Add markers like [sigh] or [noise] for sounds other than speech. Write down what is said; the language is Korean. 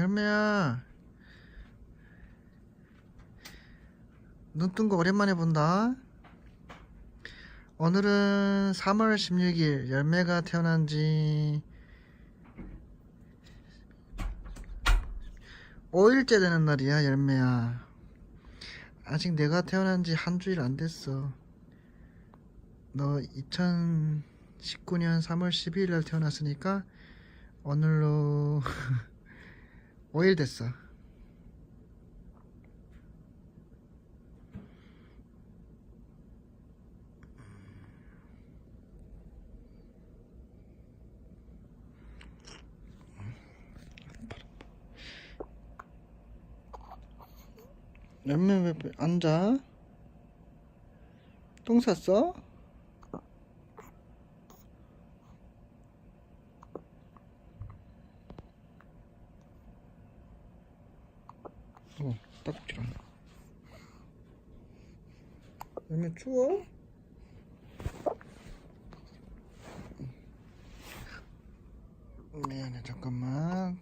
열매야. 눈 뜬 거 오랜만에 본다. 오늘은 3월 16일 열매가 태어난 지 5일째 되는 날이야 열매야. 아직 내가 태어난 지 한 주일 안 됐어. 너 2019년 3월 12일 날 태어났으니까 오늘로 [laughs] 5일 됐어. 왜- 앉아? 똥 쌌어? 어, 딱지랑. 열매 추워? 미안해, 잠깐만.